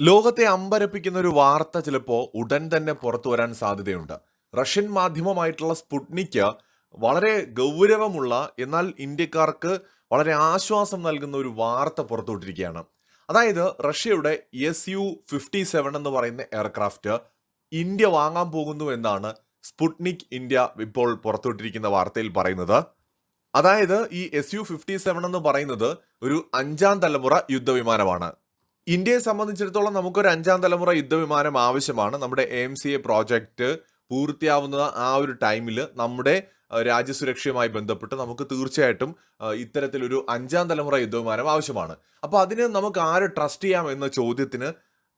ലോകത്തെ അമ്പരപ്പിക്കുന്ന ഒരു വാർത്ത ചിലപ്പോൾ ഉടൻ തന്നെ പുറത്തു വരാൻ സാധ്യതയുണ്ട്. റഷ്യൻ മാധ്യമമായിട്ടുള്ള സ്പുട്നിക്ക് വളരെ ഗൗരവമുള്ള എന്നാൽ ഇന്ത്യക്കാർക്ക് വളരെ ആശ്വാസം നൽകുന്ന ഒരു വാർത്ത പുറത്തുവിട്ടിരിക്കുകയാണ്. അതായത് റഷ്യയുടെ എസ് യു ഫിഫ്റ്റി സെവൻ എന്ന് പറയുന്ന എയർക്രാഫ്റ്റ് ഇന്ത്യ വാങ്ങാൻ പോകുന്നു എന്നാണ് സ്പുട്നിക് ഇന്ത്യ ഇപ്പോൾ പുറത്തുവിട്ടിരിക്കുന്ന വാർത്തയിൽ പറയുന്നത്. അതായത് ഈ എസ് യു ഫിഫ്റ്റി സെവൻ എന്ന് പറയുന്നത് ഒരു അഞ്ചാം തലമുറ യുദ്ധവിമാനമാണ്. ഇന്ത്യയെ സംബന്ധിച്ചിടത്തോളം നമുക്കൊരു അഞ്ചാം തലമുറ യുദ്ധവിമാനം ആവശ്യമാണ്. നമ്മുടെ എ സി എ പ്രോജക്റ്റ് പൂർത്തിയാവുന്ന ആ ഒരു ടൈമിൽ നമ്മുടെ രാജ്യസുരക്ഷയുമായി ബന്ധപ്പെട്ട് നമുക്ക് തീർച്ചയായിട്ടും ഇത്തരത്തിലൊരു അഞ്ചാം തലമുറ യുദ്ധവിമാനം ആവശ്യമാണ്. അപ്പോൾ അതിന് നമുക്ക് ആരെ ട്രസ്റ്റ് ചെയ്യാം എന്ന ചോദ്യത്തിന്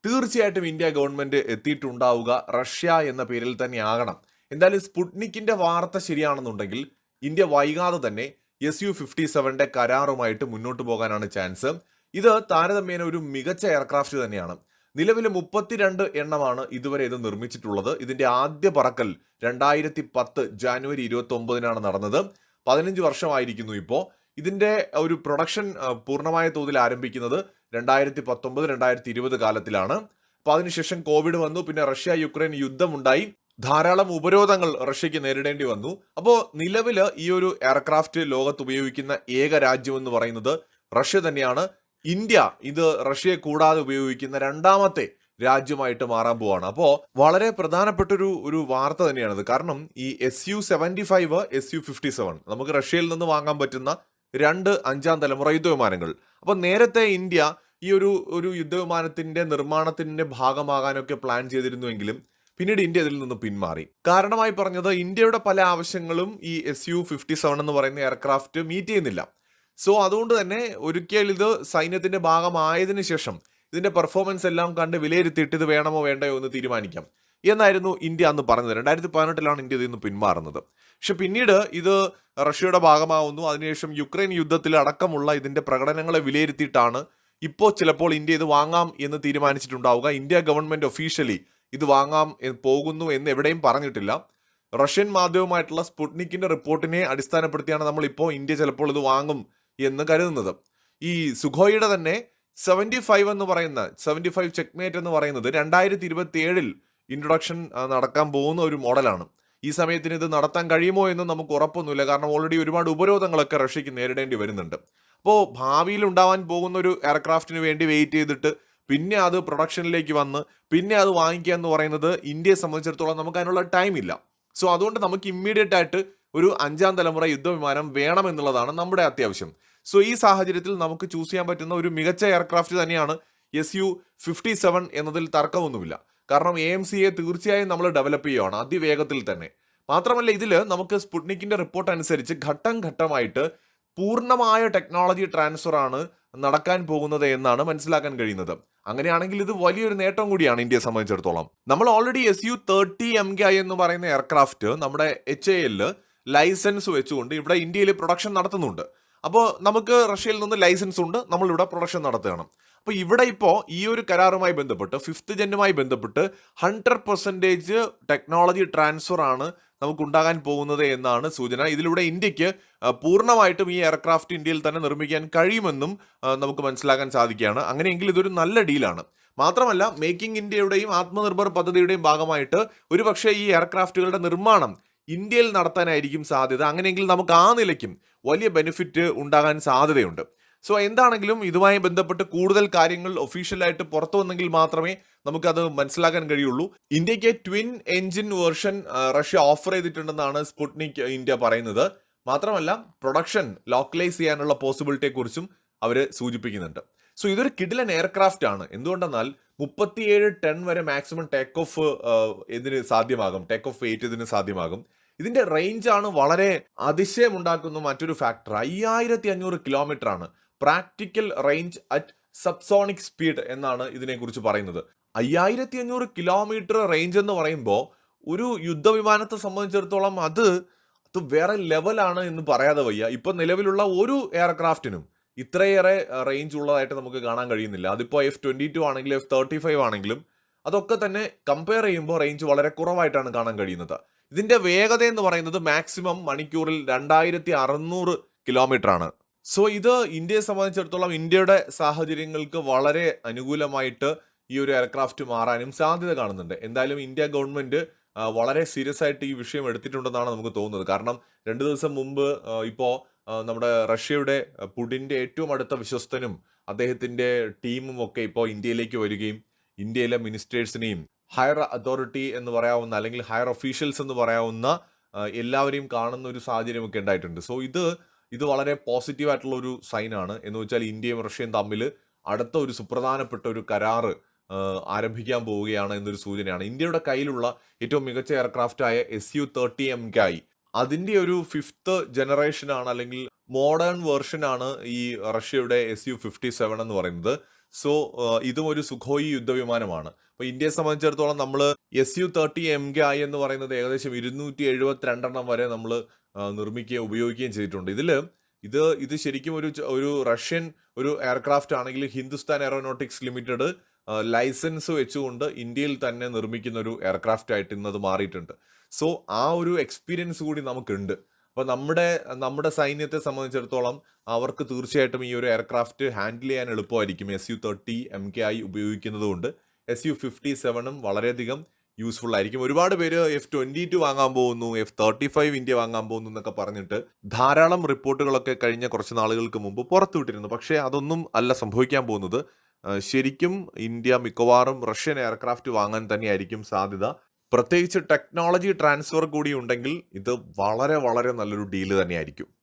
തീർച്ചയായിട്ടും ഇന്ത്യ ഗവൺമെന്റ് എത്തിയിട്ടുണ്ടാവുക റഷ്യ എന്ന പേരിൽ തന്നെ തന്നെയാകണം. എന്തായാലും സ്പുട്നിക്കിന്റെ വാർത്ത ശരിയാണെന്നുണ്ടെങ്കിൽ ഇന്ത്യ വൈകാതെ തന്നെ എസ് യു ഫിഫ്റ്റി സെവന്റെ കരാറുമായിട്ട് മുന്നോട്ട് പോകാനാണ് ചാൻസ് ഇത് താരതമ്യേന ഒരു മികച്ച എയർക്രാഫ്റ്റ് തന്നെയാണ്. നിലവിൽ മുപ്പത്തിരണ്ട് എണ്ണമാണ് ഇതുവരെ ഇത് നിർമ്മിച്ചിട്ടുള്ളത്. ഇതിന്റെ ആദ്യ പറക്കൽ രണ്ടായിരത്തി പത്ത് ജാനുവരി ഇരുപത്തി ഒമ്പതിനാണ് നടന്നത്. പതിനഞ്ച് വർഷമായിരിക്കുന്നു ഇപ്പോൾ ഇതിന്റെ ഒരു പ്രൊഡക്ഷൻ പൂർണമായ തോതിൽ ആരംഭിക്കുന്നത് രണ്ടായിരത്തി പത്തൊമ്പത് രണ്ടായിരത്തി ഇരുപത് കാലത്തിലാണ് അപ്പോൾ അതിനുശേഷം കോവിഡ് വന്നു പിന്നെ റഷ്യ യുക്രൈൻ യുദ്ധമുണ്ടായി. ധാരാളം ഉപരോധങ്ങൾ റഷ്യക്ക് നേരിടേണ്ടി വന്നു. അപ്പോൾ നിലവിൽ ഈ ഒരു എയർക്രാഫ്റ്റ് ലോകത്ത് ഉപയോഗിക്കുന്ന ഏക രാജ്യം എന്ന് പറയുന്നത് റഷ്യ തന്നെയാണ്. ഇന്ത്യ ഇത് റഷ്യയെ കൂടാതെ ഉപയോഗിക്കുന്ന രണ്ടാമത്തെ രാജ്യമായിട്ട് മാറാൻ പോവാണ്. അപ്പോൾ വളരെ പ്രധാനപ്പെട്ട ഒരു ഒരു വാർത്ത തന്നെയാണിത്. കാരണം ഈ S U seventy five S U fifty seven നമുക്ക് റഷ്യയിൽ നിന്ന് വാങ്ങാൻ പറ്റുന്ന രണ്ട് അഞ്ചാം തലമുറ യുദ്ധവിമാനങ്ങൾ. അപ്പോൾ നേരത്തെ ഇന്ത്യ ഈ ഒരു ഒരു യുദ്ധവിമാനത്തിന്റെ നിർമ്മാണത്തിന്റെ ഭാഗമാകാനൊക്കെ പ്ലാൻ ചെയ്തിരുന്നുവെങ്കിലും പിന്നീട് ഇന്ത്യ ഇതിൽ നിന്ന് പിന്മാറി. കാരണമായി പറഞ്ഞത് ഇന്ത്യയുടെ പല ആവശ്യങ്ങളും ഈ എസ് യു ഫിഫ്റ്റി സെവൻ എന്ന് പറയുന്ന എയർക്രാഫ്റ്റ് മീറ്റ് ചെയ്യുന്നില്ല. സോ അതുകൊണ്ട് തന്നെ ഒരിക്കൽ ഇത് സൈന്യത്തിന്റെ ഭാഗമായതിനു ശേഷം ഇതിന്റെ പെർഫോമൻസ് എല്ലാം കണ്ട് വിലയിരുത്തിയിട്ട് ഇത് വേണമോ വേണ്ടയോ എന്ന് തീരുമാനിക്കാം. എന്നായിരുന്നു ഇന്ത്യ അന്ന് പറഞ്ഞത്. രണ്ടായിരത്തി പതിനെട്ടിലാണ് ഇന്ത്യ ഇതിൽ പിന്മാറുന്നത്. പക്ഷെ പിന്നീട് ഇത് റഷ്യയുടെ ഭാഗമാവുന്നു. അതിനുശേഷം യുക്രൈൻ യുദ്ധത്തിൽ അടക്കമുള്ള ഇതിന്റെ പ്രകടനങ്ങളെ വിലയിരുത്തിയിട്ടാണ് ഇപ്പോൾ ചിലപ്പോൾ ഇന്ത്യ ഇത് വാങ്ങാം എന്ന് തീരുമാനിച്ചിട്ടുണ്ടാവുക. ഇന്ത്യ ഗവൺമെന്റ് ഒഫീഷ്യലി ഇത് വാങ്ങാം പോകുന്നു എന്ന് എവിടെയും പറഞ്ഞിട്ടില്ല. റഷ്യൻ മാധ്യമമായിട്ടുള്ള സ്പുട്നിക്കിന്റെ റിപ്പോർട്ടിനെ അടിസ്ഥാനപ്പെടുത്തിയാണ് നമ്മൾ ഇപ്പോൾ ഇന്ത്യ ചിലപ്പോൾ ഇത് വാങ്ങും എന്ന് കരുതുന്നത്. ഈ സുഖോയുടെ തന്നെ സെവന്റി ഫൈവ് എന്ന് പറയുന്ന സെവന്റി ഫൈവ് ചെക്ക്മേറ്റ് എന്ന് പറയുന്നത് രണ്ടായിരത്തി ഇരുപത്തി ഏഴിൽ ഇൻട്രൊഡക്ഷൻ നടക്കാൻ പോകുന്ന ഒരു മോഡലാണ്. ഈ സമയത്തിന് ഇത് നടത്താൻ കഴിയുമോ എന്ന് നമുക്ക് ഉറപ്പൊന്നുമില്ല. കാരണം ഓൾറെഡി ഒരുപാട് ഉപരോധങ്ങളൊക്കെ റഷ്യക്ക് നേരിടേണ്ടി വരുന്നുണ്ട്. അപ്പോൾ ഭാവിയിൽ ഉണ്ടാവാൻ പോകുന്ന ഒരു എയർക്രാഫ്റ്റിന് വേണ്ടി വെയിറ്റ് ചെയ്തിട്ട് പിന്നെ അത് പ്രൊഡക്ഷനിലേക്ക് വന്ന് പിന്നെ അത് വാങ്ങിക്കുക എന്ന് പറയുന്നത് ഇന്ത്യയെ സംബന്ധിച്ചിടത്തോളം നമുക്ക് അതിനുള്ള ടൈം ഇല്ല. സോ അതുകൊണ്ട് നമുക്ക് ഇമ്മീഡിയറ്റ് ആയിട്ട് ഒരു അഞ്ചാം തലമുറ യുദ്ധവിമാനം വേണമെന്നുള്ളതാണ് നമ്മുടെ അത്യാവശ്യം. സോ ഈ സാഹചര്യത്തിൽ നമുക്ക് ചൂസ് ചെയ്യാൻ പറ്റുന്ന ഒരു മികച്ച എയർക്രാഫ്റ്റ് തന്നെയാണ് എസ് യു ഫിഫ്റ്റി സെവൻ എന്നതിൽ തർക്കമൊന്നുമില്ല. കാരണം എ എം സിയെ തീർച്ചയായും നമ്മൾ ഡെവലപ്പ് ചെയ്യുകയാണ് അതിവേഗത്തിൽ തന്നെ. മാത്രമല്ല ഇതിൽ നമുക്ക് സ്പുട്നിക്കിന്റെ റിപ്പോർട്ട് അനുസരിച്ച് ഘട്ടം ഘട്ടമായിട്ട് പൂർണമായ ടെക്നോളജി ട്രാൻസ്ഫർ ആണ് നടക്കാൻ പോകുന്നത് എന്നാണ് മനസ്സിലാക്കാൻ കഴിയുന്നത്. അങ്ങനെയാണെങ്കിൽ ഇത് വലിയൊരു നേട്ടം കൂടിയാണ് ഇന്ത്യയെ സംബന്ധിച്ചിടത്തോളം. നമ്മൾ already S U thirty M K I എന്ന് പറയുന്ന എയർക്രാഫ്റ്റ് നമ്മുടെ എച്ച് എ എല്ലിൽ ലൈസൻസ് വെച്ചുകൊണ്ട് ഇവിടെ ഇന്ത്യയിൽ പ്രൊഡക്ഷൻ നടത്തുന്നുണ്ട്. അപ്പോൾ നമുക്ക് റഷ്യയിൽ നിന്ന് ലൈസൻസ് ഉണ്ട് നമ്മളിവിടെ പ്രൊഡക്ഷൻ നടത്തുകയാണ്. അപ്പോൾ ഇവിടെ ഇപ്പോൾ ഈ ഒരു കരാറുമായി ബന്ധപ്പെട്ട് ഫിഫ്ത്ത് ജെന്നുമായി ബന്ധപ്പെട്ട് ഹൺഡ്രഡ് പെർസെന്റേജ് ടെക്നോളജി ട്രാൻസ്ഫർ ആണ് നമുക്ക് ഉണ്ടാകാൻ പോകുന്നത് എന്നാണ് സൂചന. ഇതിലൂടെ ഇന്ത്യയ്ക്ക് പൂർണമായിട്ടും ഈ എയർക്രാഫ്റ്റ് ഇന്ത്യയിൽ തന്നെ നിർമ്മിക്കാൻ കഴിയുമെന്നും നമുക്ക് മനസ്സിലാക്കാൻ സാധിക്കുകയാണ്. അങ്ങനെയെങ്കിൽ ഇതൊരു നല്ല ഡീലാണ്. മാത്രമല്ല മേക്കിംഗ് ഇന്ത്യയുടെയും ആത്മനിർഭർ പദ്ധതിയുടെയും ഭാഗമായിട്ട് ഒരുപക്ഷെ ഈ എയർക്രാഫ്റ്റുകളുടെ നിർമ്മാണം ഇന്ത്യയിൽ നടത്താനായിരിക്കും സാധ്യത. അങ്ങനെയെങ്കിൽ നമുക്ക് ആ നിലയ്ക്കും വലിയ ബെനിഫിറ്റ് ഉണ്ടാകാൻ സാധ്യതയുണ്ട്. സോ എന്താണെങ്കിലും ഇതുമായി ബന്ധപ്പെട്ട് കൂടുതൽ കാര്യങ്ങൾ ഒഫീഷ്യലായിട്ട് പുറത്തു വന്നെങ്കിൽ മാത്രമേ നമുക്കത് മനസ്സിലാക്കാൻ കഴിയുള്ളൂ. ഇന്ത്യയ്ക്ക് twin engine version Russia offer ചെയ്തിട്ടുണ്ടെന്നാണ് Sputnik India പറയുന്നത്. മാത്രമല്ല പ്രൊഡക്ഷൻ ലോക്കലൈസ് ചെയ്യാനുള്ള പോസിബിലിറ്റിയെ കുറിച്ചും അവർ സൂചിപ്പിക്കുന്നുണ്ട്. സോ ഇതൊരു കിഡിലൻ എയർക്രാഫ്റ്റ് ആണ്. എന്തുകൊണ്ടെന്നാൽ മുപ്പത്തിയേഴ് ടൺ വരെ മാക്സിമം ടേക്ക് ഓഫ് ഇതിന് സാധ്യമാകും. ടേക്ക് ഓഫ് വെയിറ്റ് ഇതിന് സാധ്യമാകും. ഇതിന്റെ റേഞ്ച് ആണ് വളരെ അതിശയമുണ്ടാക്കുന്ന മറ്റൊരു ഫാക്ടർ അയ്യായിരത്തി അഞ്ഞൂറ് കിലോമീറ്റർ ആണ് practical range at subsonic speed എന്നാണ് ഇതിനെക്കുറിച്ച് പറയുന്നത്. അയ്യായിരത്തി അഞ്ഞൂറ് കിലോമീറ്റർ റേഞ്ച് എന്ന് പറയുമ്പോൾ ഒരു യുദ്ധവിമാനത്തെ സംബന്ധിച്ചിടത്തോളം അത് അത് വേറെ ലെവലാണ് എന്ന് പറയാതെ വയ്യ. ഇപ്പൊ നിലവിലുള്ള ഒരു എയർക്രാഫ്റ്റിനും ഇത്രയേറെ റേഞ്ച് ഉള്ളതായിട്ട് നമുക്ക് കാണാൻ കഴിയുന്നില്ല. അതിപ്പോൾ എഫ് ട്വന്റി ടു ആണെങ്കിലും എഫ് തേർട്ടി ഫൈവ് ആണെങ്കിലും അതൊക്കെ തന്നെ കമ്പയർ ചെയ്യുമ്പോൾ റേഞ്ച് വളരെ കുറവായിട്ടാണ് കാണാൻ കഴിയുന്നത്. ഇതിന്റെ വേഗത എന്ന് പറയുന്നത് മാക്സിമം മണിക്കൂറിൽ രണ്ടായിരത്തി അറുന്നൂറ് കിലോമീറ്റർ ആണ്. സോ ഇത് ഇന്ത്യയെ സംബന്ധിച്ചിടത്തോളം ഇന്ത്യയുടെ സാഹചര്യങ്ങൾക്ക് വളരെ അനുകൂലമായിട്ട് ഈ ഒരു എയർക്രാഫ്റ്റ് മാറാനും സാധ്യത കാണുന്നുണ്ട്. എന്തായാലും ഇന്ത്യ ഗവൺമെന്റ് വളരെ സീരിയസ് ആയിട്ട് ഈ വിഷയം എടുത്തിട്ടുണ്ടെന്നാണ് നമുക്ക് തോന്നുന്നത്. കാരണം രണ്ട് ദിവസം മുമ്പ് ഇപ്പോൾ ഇപ്പോ നമ്മുടെ റഷ്യയുടെ പുടിന്റെ ഏറ്റവും അടുത്ത വിശ്വസ്തനും അദ്ദേഹത്തിന്റെ ടീമും ഒക്കെ ഇപ്പോൾ ഇന്ത്യയിലേക്ക് വരികയും ഇന്ത്യയിലെ മിനിസ്റ്റേഴ്സിനെയും ഹയർ അതോറിറ്റി എന്ന് പറയാവുന്ന അല്ലെങ്കിൽ ഹയർ ഒഫീഷ്യൽസ് എന്ന് പറയാവുന്ന എല്ലാവരെയും കാണുന്ന ഒരു സാഹചര്യമൊക്കെ ഉണ്ടായിട്ടുണ്ട്. സോ ഇത് ഇത് വളരെ പോസിറ്റീവ് ആയിട്ടുള്ള ഒരു സൈനാണ്. എന്ന് വെച്ചാൽ ഇന്ത്യയും റഷ്യയും തമ്മിൽ അടുത്ത ഒരു സുപ്രധാനപ്പെട്ട ഒരു കരാറ് ആരംഭിക്കാൻ പോവുകയാണ് എന്നൊരു സൂചനയാണ്. ഇന്ത്യയുടെ കയ്യിലുള്ള ഏറ്റവും മികച്ച എയർക്രാഫ്റ്റ് ആയ എസ് യു തേർട്ടി എം കായി അതിന്റെ ഒരു ഫിഫ്ത്ത് ജനറേഷനാണ് അല്ലെങ്കിൽ മോഡേൺ വേർഷനാണ് ഈ റഷ്യയുടെ എസ് യു ഫിഫ്റ്റി സെവൻ എന്ന് പറയുന്നത്. സോ ഇതും ഒരു സുഖോയി യുദ്ധവിമാനമാണ്. അപ്പോൾ ഇന്ത്യയെ സംബന്ധിച്ചിടത്തോളം നമ്മൾ S U thirty M K I എന്ന് പറയുന്നത് ഏകദേശം ഇരുന്നൂറ്റി എഴുപത്തിരണ്ടെണ്ണം വരെ നമ്മൾ നിർമ്മിക്കുകയും ഉപയോഗിക്കുകയും ചെയ്തിട്ടുണ്ട്. ഇതിൽ ഇത് ഇത് ശരിക്കും ഒരു ഒരു റഷ്യൻ ഒരു എയർക്രാഫ്റ്റ് ആണെങ്കിൽ ഹിന്ദുസ്ഥാൻ എയറോനോട്ടിക്സ് ലിമിറ്റഡ് ലൈസൻസ് വെച്ചുകൊണ്ട് ഇന്ത്യയിൽ തന്നെ നിർമ്മിക്കുന്ന ഒരു എയർക്രാഫ്റ്റ് ആയിട്ട് ഇന്നത് മാറിയിട്ടുണ്ട്. സോ ആ ഒരു എക്സ്പീരിയൻസ് കൂടി നമുക്കുണ്ട്. അപ്പോൾ നമ്മുടെ നമ്മുടെ സൈന്യത്തെ സംബന്ധിച്ചിടത്തോളം അവർക്ക് തീർച്ചയായിട്ടും ഈ ഒരു എയർക്രാഫ്റ്റ് ഹാൻഡിൽ ചെയ്യാൻ എളുപ്പമായിരിക്കും. S U thirty M K ആയി ഉപയോഗിക്കുന്നത് കൊണ്ട് എസ് യു ഫിഫ്റ്റി സെവനും വളരെയധികം യൂസ്ഫുൾ ആയിരിക്കും. ഒരുപാട് പേര് എഫ് ട്വന്റി ടു വാങ്ങാൻ പോകുന്നു എഫ് തേർട്ടി ഫൈവ് ഇന്ത്യ വാങ്ങാൻ പോകുന്നു എന്നൊക്കെ പറഞ്ഞിട്ട് ധാരാളം റിപ്പോർട്ടുകളൊക്കെ കഴിഞ്ഞ കുറച്ച് നാളുകൾക്ക് മുമ്പ് പുറത്തുവിട്ടിരുന്നു പക്ഷേ അതൊന്നും അല്ല സംഭവിക്കാൻ പോകുന്നത്. ശരിക്കും ഇന്ത്യ മിക്കവാറും റഷ്യൻ എയർക്രാഫ്റ്റ് വാങ്ങാൻ തന്നെയായിരിക്കും സാധ്യത. പ്രത്യേകിച്ച് ടെക്നോളജി ട്രാൻസ്ഫർ കൂടി ഉണ്ടെങ്കിൽ ഇത് വളരെ വളരെ നല്ലൊരു ഡീൽ തന്നെയായിരിക്കും.